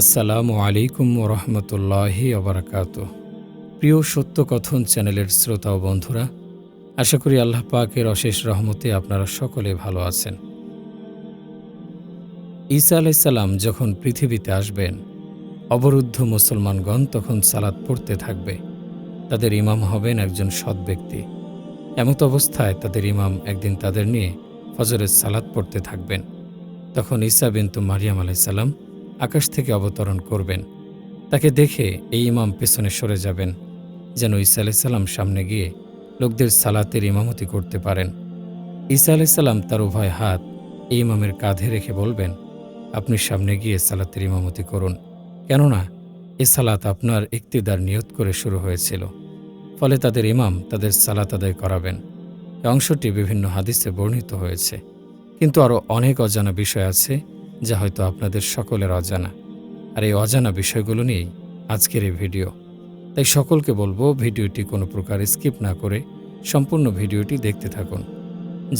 আসসালামু আলাইকুম রহমতুল্লাহি অবরাকাত প্রিয় সত্য কথন চ্যানেলের শ্রোতা ও বন্ধুরা, আশা করি আল্লাহ পাকের অশেষ রহমতে আপনারা সকলে ভালো আছেন। ঈসা আলাইসাল্লাম যখন পৃথিবীতে আসবেন, অবরুদ্ধ মুসলমানগণ তখন সালাত পড়তে থাকবে। তাদের ইমাম হবেন একজন সৎ ব্যক্তি। এমত অবস্থায় তাদের ইমাম একদিন তাদের নিয়ে ফজরের সালাত পড়তে থাকবেন। তখন ঈসা বিন্তু মারিয়াম আলাইসাল্লাম আকাশ থেকে অবতরণ করবেন। তাকে দেখে এই ইমাম পেছনে সরে যাবেন, যেন ঈসা আলাইসাল্লাম সামনে গিয়ে লোকদের সালাতের ইমামতি করতে পারেন। ঈসা আলাইসাল্লাম তার উভয় হাত এই ইমামের কাঁধে রেখে বলবেন, আপনি সামনে গিয়ে সালাতের ইমামতি করুন। কেননা, এ সালাত আপনার ইক্তিদার নিয়ত করে শুরু হয়েছিল। ফলে তাদের ইমাম তাদের সালাত আদায় করাবেন। অংশটি বিভিন্ন হাদিসে বর্ণিত হয়েছে। কিন্তু আরও অনেক অজানা বিষয় আছে যা হয়তো আপনাদের সকলের অজানা। আর এই অজানা বিষয়গুলো নিয়েই আজকের এই ভিডিও। তাই সকলকে বলব, ভিডিওটি কোনো প্রকার স্কিপ না করে সম্পূর্ণ ভিডিওটি দেখতে থাকুন।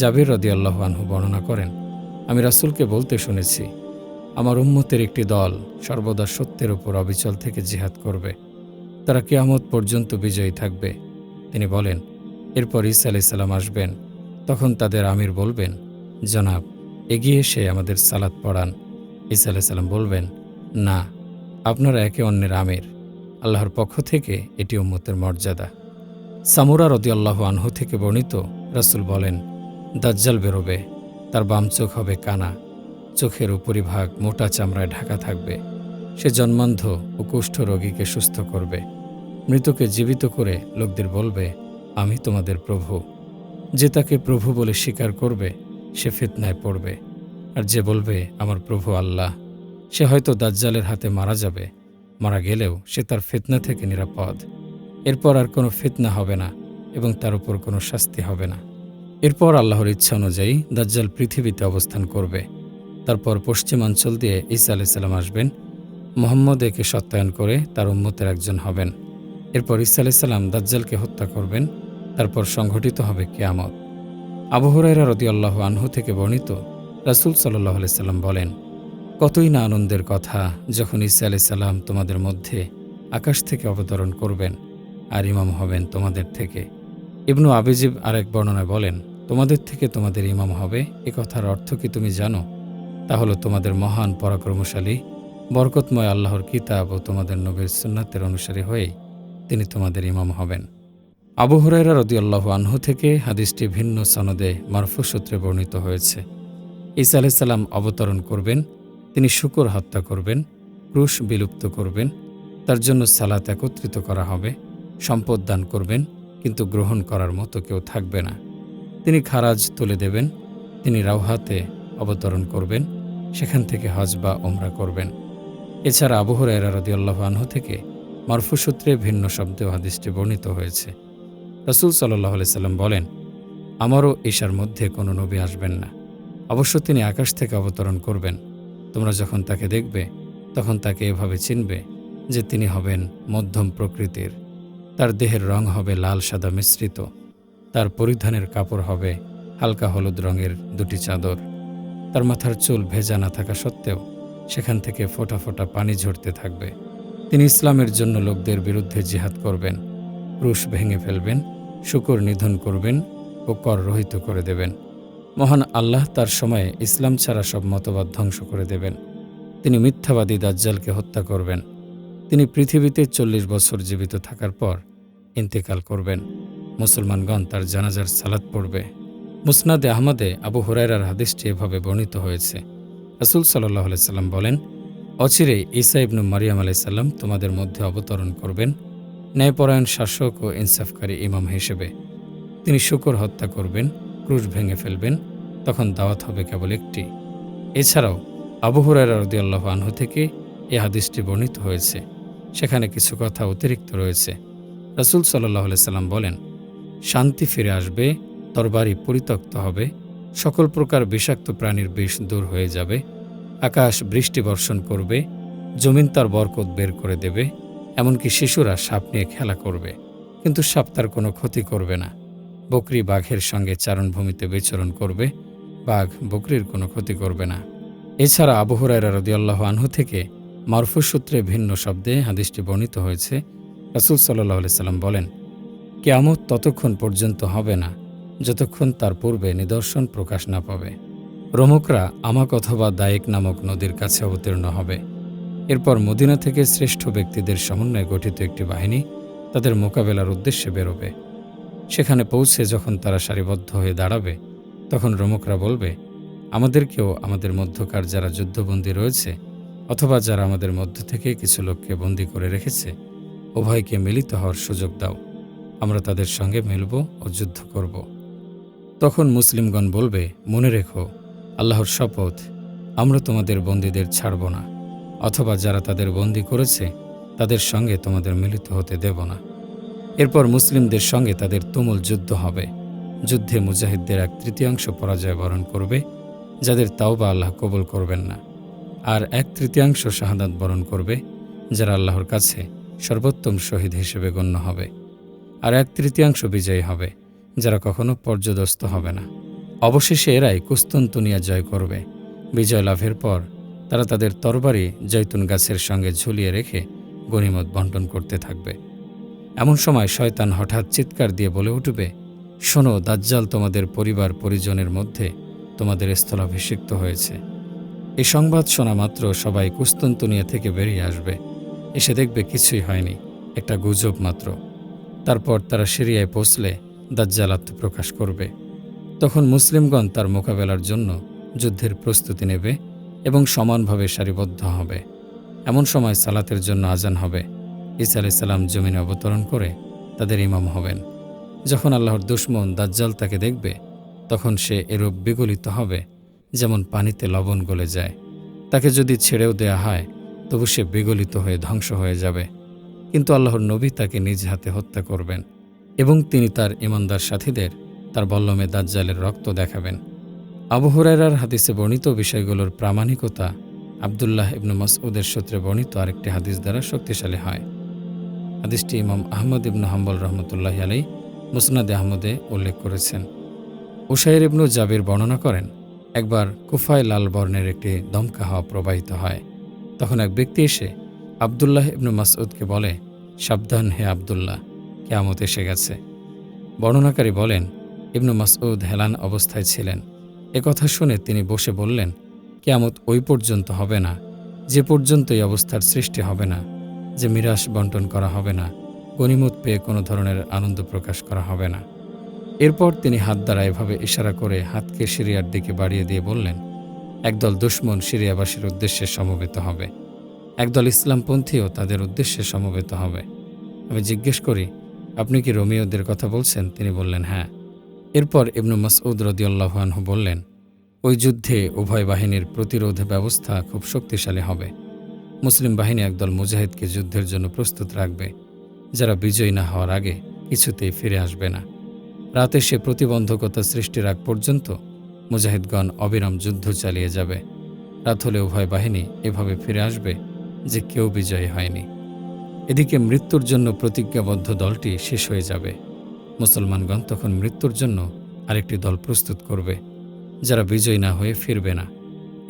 জাবির আল্লাহ আনহু বর্ণনা করেন, আমি রাসূলকে বলতে শুনেছি, আমার উম্মতের একটি দল সর্বদা সত্যের উপর অবিচল থেকে জিহাদ করবে। তারা কেয়ামত পর্যন্ত বিজয়ী থাকবে। তিনি বলেন, এরপর ঈসা আলাইসাল্লাম আসবেন, তখন তাদের আমির বলবেন, জনাব এগিয়ে এসে আমাদের সালাত পড়ান। ঈসা আলাইসাল্লাম বলবেন, না, আপনারা একে অন্যের আমির। আল্লাহর পক্ষ থেকে এটি উম্মতের মর্যাদা। সামুরা রদিয়াল্লাহ আনহু থেকে বর্ণিত রাসূল বলেন, দাজ্জাল বেরোবে, তার বাম চোখ হবে কানা, চোখের উপরিভাগ মোটা চামড়ায় ঢাকা থাকবে। সে জন্মান্ধ ও কুষ্ঠ রোগীকে সুস্থ করবে। মৃতকে জীবিত করে লোকদের বলবে, আমি তোমাদের প্রভু, যে তাকে প্রভু বলে স্বীকার করবে সে ফিতনায় পড়বে আর যে বলবে, আমার প্রভু আল্লাহ। সে হয়তো দাজ্জালের হাতে মারা যাবে। মারা গেলেও সে তার ফিতনা থেকে নিরাপদ। এরপর আর কোনো ফিতনা হবে না এবং তার উপর কোনো শাস্তি হবে না। এরপর আল্লাহর ইচ্ছা অনুযায়ী দাজ্জাল পৃথিবীতে অবস্থান করবে। তারপর পশ্চিমাঞ্চল দিয়ে ঈসা আলাইসাল্লাম আসবেন। মোহাম্মদ একে সত্যায়ন করে তার উম্মতের একজন হবেন। এরপর ঈসা আলাইসাল্লাম দাজ্জালকে হত্যা করবেন। তারপর সংঘটিত হবে কেয়ামত। আবু হুরাইরা রদি আল্লাহ আনহু থেকে বর্ণিত রাসুল সাল্লাহ সাল্লাম বলেন, কতই না আনন্দের কথা যখন ঈসা আলাইসাল্লাম তোমাদের মধ্যে আকাশ থেকে অবতরণ করবেন আর ইমাম হবেন তোমাদের থেকে। ইবনু আবিজিব আরেক বর্ণনায় বলেন, তোমাদের থেকে তোমাদের ইমাম হবে, এ কথার অর্থ কি তুমি জানো? তা হলো তোমাদের মহান পরাক্রমশালী, বরকতময় আল্লাহর কিতাব ও তোমাদের নবীর সুন্নাতের অনুসারী হয়ে তিনি তোমাদের ইমাম হবেন। আবু হুরাইরা রদিয়াল্লাহু আনহু থেকে হাদিসটি ভিন্ন সনদে মারফু সূত্রে বর্ণিত হয়েছে। ঈসা আলাইসাল্লাম অবতরণ করবেন, তিনি শুকর হত্যা করবেন, ক্রুশ বিলুপ্ত করবেন, তার জন্য সালাত একত্রিত করা হবে, সম্পদ দান করবেন, কিন্তু গ্রহণ করার মতো কেউ থাকবে না। তিনি খারাজ তুলে দেবেন, তিনি রাউহাতে অবতরণ করবেন, সেখান থেকে হজ বা ওমরা করবেন। এছাড়া আবু হুরায়রা রাদিয়াল্লাহু আনহু থেকে মারফু সূত্রে ভিন্ন শব্দেও হাদিসটি বর্ণিত হয়েছে। রসুল সাল্লাহ সাল্লাম বলেন, আমারও ঈশার মধ্যে কোনো নবী আসবেন না। অবশ্য তিনি আকাশ থেকে অবতরণ করবেন। তোমরা যখন তাকে দেখবে, তখন তাকে এভাবে চিনবে যে তিনি হবেন মধ্যম প্রকৃতির। তার দেহের রং হবে লাল, সাদা, মিশ্রিত। তার পরিধানের কাপড় হবে হালকা হলুদ রঙের দুটি চাদর। তার মাথার চুল ভেজা না থাকা সত্ত্বেও সেখান থেকে ফোটা ফোঁটা পানি ঝরতে থাকবে। তিনি ইসলামের জন্য লোকদের বিরুদ্ধে জিহাদ করবেন। ক্রুশ ভেঙে ফেলবেন, শুকর নিধন করবেন ও কর রহিত করে দেবেন। মহান আল্লাহ তার সময়ে ইসলাম ছাড়া সব মতবাদ ধ্বংস করে দেবেন। তিনি মিথ্যাবাদী দাজ্জালকে হত্যা করবেন। তিনি পৃথিবীতে চল্লিশ বছর জীবিত থাকার পর ইন্তেকাল করবেন। মুসলমানগণ তার জানাজার সালাদ পড়বে। মুসনাদে আহমদে আবু হুরাইরার হাদিসটি এভাবে বর্ণিত হয়েছে। রসুল সাল্লাহ সাল্লাম বলেন অচিরে ঈসা ইবনু মারিয়াম আলাইসাল্লাম তোমাদের মধ্যে অবতরণ করবেন ন্যায়পরায়ণ শাসক ও ইনসাফকারী ইমাম হিসেবে তিনি শুকর হত্যা করবেন, ক্রুশ ভেঙে ফেলবেন, তখন দাওয়াত হবে কেবল একটি। এছাড়াও আবু হুরায়রা রদিয়াল্লাহ আনহু থেকে এ হাদিসটি বর্ণিত হয়েছে। সেখানে কিছু কথা অতিরিক্ত রয়েছে। রসুল সাল্লাহ সাল্লাম বলেন, শান্তি ফিরে আসবে, তরবারি পরিত্যক্ত হবে, সকল প্রকার বিষাক্ত প্রাণীর বিষ দূর হয়ে যাবে, আকাশ বৃষ্টি বর্ষণ করবে, জমিন তার বরকত বের করে দেবে এমনকি শিশুরা সাপ নিয়ে খেলা করবে, কিন্তু সাপ তার কোনো ক্ষতি করবে না। বকরি বাঘের সঙ্গে চারণভূমিতে বিচরণ করবে, বাঘ বকরির কোনো ক্ষতি করবে না। এছাড়া আবহরায়রা রদিয়াল্লাহ আনহু থেকে মারফু সূত্রে ভিন্ন শব্দে হাদিসটি বর্ণিত হয়েছে। রাসুল সাল্লাহ সাল্লাম বলেন, কেয়ামত ততক্ষণ পর্যন্ত হবে না, যতক্ষণ তার পূর্বে নিদর্শন প্রকাশ না পাবে। রোমকরা আমাক অথবা দায়েক নামক নদীর কাছে অবতীর্ণ হবে। এরপর মদিনা থেকে শ্রেষ্ঠ ব্যক্তিদের সমন্বয়ে গঠিত একটি বাহিনী তাদের মোকাবেলার উদ্দেশ্যে বেরোবে। সেখানে পৌঁছে যখন তারা সারিবদ্ধ হয়ে দাঁড়াবে, তখন রোমকরা বলবে আমাদেরকেও আমাদের মধ্যকার যারা যুদ্ধবন্দী রয়েছে অথবা যারা আমাদের মধ্য থেকে কিছু লোককে বন্দী করে রেখেছে, উভয়কে মিলিত হওয়ার সুযোগ দাও। আমরা তাদের সঙ্গে মিলব ও যুদ্ধ করব। তখন মুসলিমগণ বলবে, মনে রেখো, আল্লাহর শপথ, আমরা তোমাদের বন্দীদের ছাড়ব না। অথবা যারা তাদের বন্দি করেছে, তাদের সঙ্গে তোমাদের মিলিত হতে দেব না। এরপর মুসলিমদের সঙ্গে তাদের তুমুল যুদ্ধ হবে। যুদ্ধে মুজাহিদদের এক তৃতীয়াংশ পরাজয় বরণ করবে, যাদের তাওবা আল্লাহ কবুল করবেন না। আর এক তৃতীয়াংশ শাহাদাত বরণ করবে, যারা আল্লাহর কাছে সর্বোত্তম শহীদ হিসেবে গণ্য হবে। আর এক তৃতীয়াংশ বিজয়ী হবে, যারা কখনো পর্যদস্ত হবে না। অবশেষে এরাই কুস্তন্তুনিয়া জয় করবে। বিজয় লাভের পর তারা তাদের তরবারি জৈতুন গাছের সঙ্গে ঝুলিয়ে রেখে গণিমত বন্টন করতে থাকবে। এমন সময় শয়তান হঠাৎ চিৎকার দিয়ে বলে উঠবে, শোনো, দাজ্জাল তোমাদের পরিবার পরিজনের মধ্যে তোমাদের স্থলাভিষিক্ত হয়েছে। এই সংবাদ শোনা মাত্র সবাই কুস্তন্তনিয়া থেকে বেরিয়ে আসবে। এসে দেখবে কিছুই হয়নি, একটা গুজব মাত্র। তারপর তারা সিরিয়ায় পৌঁছলে দাজ্জাল আত্মপ্রকাশ করবে। তখন মুসলিমগণ তার মোকাবেলার জন্য যুদ্ধের প্রস্তুতি নেবে এবং সমানভাবে সারিবদ্ধ হবে। এমন সময় সালাতের জন্য আজান হবে। ঈসা আলাইসাল্লাম জমিনে অবতরণ করে তাদের ইমাম হবেন। যখন আল্লাহর দুশ্মন দাজ্জাল তাকে দেখবে, তখন সে এরূপ বিগলিত হবে, যেমন পানিতে লবণ গলে যায়। তাকে যদি ছেড়েও দেয়া হয়, তবু সে বিগলিত হয়ে ধ্বংস হয়ে যাবে। কিন্তু আল্লাহর নবী তাকে নিজ হাতে হত্যা করবেন এবং তিনি তার ইমানদার সাথীদের তার বল্লমে দাজ্জালের রক্ত দেখাবেন। আবু হুরায়রার হাদিসে বর্ণিত বিষয়গুলোর প্রামাণিকতা আবদুল্লাহ ইবনু মাসউদের সূত্রে বর্ণিত আরেকটি হাদিস দ্বারা শক্তিশালী হয়। হাদিসটি ইমাম আহমদ ইবনু হাম্বল রহমতুল্লাহ আলাই মুসনাদ আহমদে উল্লেখ করেছেন। উসাইর ইবনু জাবির বর্ণনা করেন, একবার কুফায় লাল বর্ণের একটি দমকা হাওয়া প্রবাহিত হয়। তখন এক ব্যক্তি এসে আবদুল্লাহ ইবনু মাসউদকে বলে, সাবধান হে আবদুল্লাহ, কেয়ামত এসে গেছে। বর্ণনাকারী বলেন, ইবনু মাসউদ হেলান অবস্থায় ছিলেন। কথা শুনে তিনি বসে বললেন, কেয়ামত ওই পর্যন্ত হবে না, যে পর্যন্ত এই অবস্থার সৃষ্টি হবে না, যে মিরাস বন্টন করা হবে না, গণিমত পেয়ে কোনো ধরনের আনন্দ প্রকাশ করা হবে না। এরপর তিনি হাত দ্বারা এভাবে ইশারা করে হাতকে সিরিয়ার দিকে বাড়িয়ে দিয়ে বললেন, একদল দুশ্মন সিরিয়াবাসীর উদ্দেশ্যে সমবেত হবে। একদল ইসলামপন্থীও তাদের উদ্দেশ্যে সমবেত হবে। আমি জিজ্ঞেস করি, আপনি কি রোমিওদের কথা বলছেন? তিনি বললেন হ্যাঁ। এরপর ইবনু মাসউদ রদিউল্লাহানহু বললেন, ওই যুদ্ধে উভয় বাহিনীর প্রতিরোধ ব্যবস্থা খুব শক্তিশালী হবে। মুসলিম বাহিনী একদল মুজাহিদকে যুদ্ধের জন্য প্রস্তুত রাখবে। যারা বিজয়ী না হওয়ার আগে কিছুতেই ফিরে আসবে না। রাতে সে প্রতিবন্ধকতা সৃষ্টির আগ পর্যন্ত মুজাহিদগণ অবিরাম যুদ্ধ চালিয়ে যাবে। রাত হলে উভয় বাহিনী এভাবে ফিরে আসবে যে কেউ বিজয়ী হয়নি। এদিকে মৃত্যুর জন্য প্রতিজ্ঞাবদ্ধ দলটি শেষ হয়ে যাবে। মুসলমানগণ তখন মৃত্যুর জন্য আরেকটি দল প্রস্তুত করবে, যারা বিজয়ী না হয়ে ফিরবে না।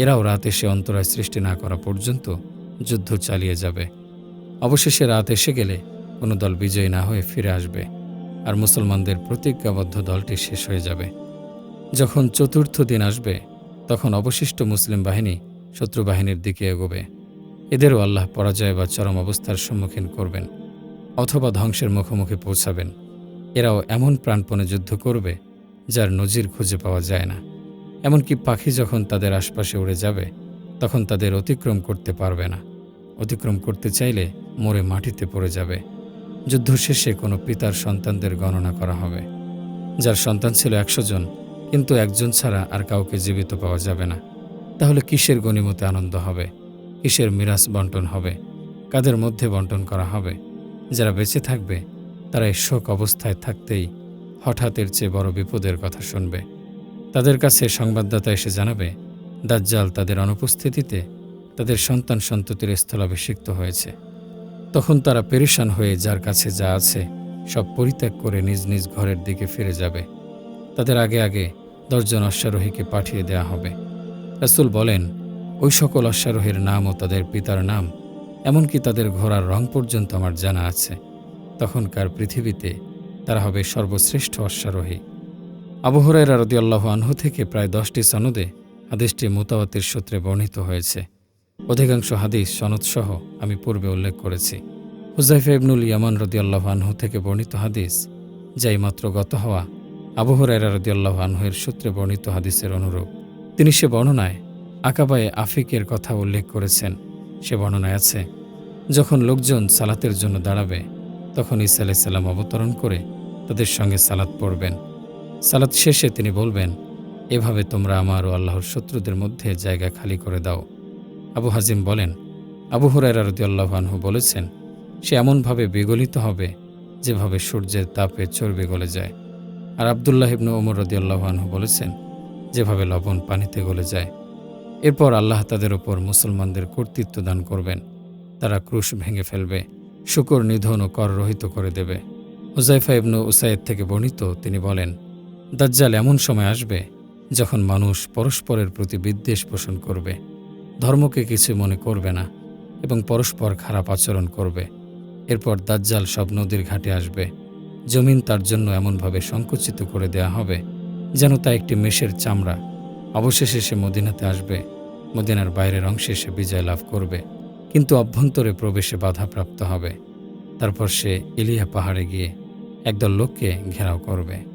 এরাও রাত এসে অন্তরায় সৃষ্টি না করা পর্যন্ত যুদ্ধ চালিয়ে যাবে। অবশেষে রাত এসে গেলে কোনো দল বিজয়ী না হয়ে ফিরে আসবে, আর মুসলমানদের প্রতিজ্ঞাবদ্ধ দলটি শেষ হয়ে যাবে। যখন চতুর্থ দিন আসবে, তখন অবশিষ্ট মুসলিম বাহিনী শত্রু বাহিনীর দিকে এগোবে। এদেরও আল্লাহ পরাজয় বা চরম অবস্থার সম্মুখীন করবেন, অথবা ধ্বংসের মুখোমুখি পৌঁছাবেন। এরাও এমন প্রাণপণে যুদ্ধ করবে, যার নজির খুঁজে পাওয়া যায় না। এমনকি পাখি যখন তাদের আশপাশে উড়ে যাবে, তখন তাদের অতিক্রম করতে পারবে না। অতিক্রম করতে চাইলে মরে মাটিতে পড়ে যাবে। যুদ্ধ শেষে কোনো পিতার সন্তানদের গণনা করা হবে। যার সন্তান ছিল একশো জন, কিন্তু একজন ছাড়া আর কাউকে জীবিত পাওয়া যাবে না। তাহলে কিসের গণিমতে আনন্দ হবে? কিসের মিরাজ বন্টন হবে? কাদের মধ্যে বন্টন করা হবে? যারা বেঁচে থাকবে তারা এই শোক অবস্থায় থাকতেই হঠাৎ চেয়ে বড় বিপদের কথা শুনবে। তাদের কাছে সংবাদদাতা এসে জানাবে, দাজ্জাল তাদের অনুপস্থিতিতে তাদের সন্তান সন্ততির স্থলাভিষিক্ত হয়েছে। তখন তারা পেরেশান হয়ে যার কাছে যা আছে সব পরিত্যাগ করে নিজ নিজ ঘরের দিকে ফিরে যাবে। তাদের আগে আগে দশজন অশ্বারোহীকে পাঠিয়ে দেয়া হবে। রাসুল বলেন, ওই সকল অশ্বারোহীর নাম ও তাদের পিতার নাম, এমনকি তাদের ঘোড়ার রং পর্যন্ত আমার জানা আছে। তখনকার পৃথিবীতে তারা হবে সর্বশ্রেষ্ঠ অশ্বারোহী। আবু হুরায়রা রাদিয়াল্লাহু আনহু থেকে প্রায় দশটি সনদে হাদিসটি মোতাবাতির সূত্রে বর্ণিত হয়েছে। অধিকাংশ হাদিস সনদসহ আমি পূর্বে উল্লেখ করেছি। হুজাইফা ইবনুল ইয়ামান রদিয়াল্লাহু আনহু থেকে বর্ণিত হাদিস যাই মাত্র গত হওয়া আবু হুরায়রা রদিয়াল্লাহু আনহুয়ের সূত্রে বর্ণিত হাদিসের অনুরূপ। তিনি সে বর্ণনায় আকাবায়ে আফিকের কথা উল্লেখ করেছেন। সে বর্ণনায় আছে, যখন লোকজন সালাতের জন্য দাঁড়াবে তখন ঈসা আলাইসাল্লাম অবতরণ করে তাদের সঙ্গে সালাত পড়বেন। সালাত শেষে তিনি বলবেন, এভাবে তোমরা আমার ও আল্লাহর শত্রুদের মধ্যে জায়গা খালি করে দাও। আবু হাজিম বলেন, আবু হুরায়রা রদিয়াল্লাহু বলেছেন, সে এমনভাবে বিগলিত হবে যেভাবে সূর্যের তাপে চর্বি গলে যায়। আর আবদুল্লাহ ইবনু ওমর রদিয়াল্লাহু আনহু বলেছেন, যেভাবে লবণ পানিতে গলে যায়। এরপর আল্লাহ তাদের ওপর মুসলমানদের কর্তৃত্ব দান করবেন। তারা ক্রুশ ভেঙে ফেলবে। শুকর নিধন ও কর রহিত করে দেবে। হুজাইফা ইবনু উসাইদ থেকে বর্ণিত, তিনি বলেন, দাজ্জাল এমন সময় আসবে যখন মানুষ পরস্পরের প্রতি বিদ্বেষ পোষণ করবে, ধর্মকে কিছু মনে করবে না এবং পরস্পর খারাপ আচরণ করবে। এরপর দাজ্জাল সব নদীর ঘাটে আসবে। জমিন তার জন্য এমনভাবে সংকুচিত করে দেয়া হবে যেন তা একটি মেষের চামড়া। অবশেষে সে মদিনাতে আসবে। মদিনার বাইরের অংশে সে বিজয় লাভ করবে। কিন্তু অভ্যন্তরে প্রবেশে বাধাপ্রাপ্ত হবে। তারপর সে ইলিয়া পাহাড়ে গিয়ে একদল লোককে ঘেরাও করবে।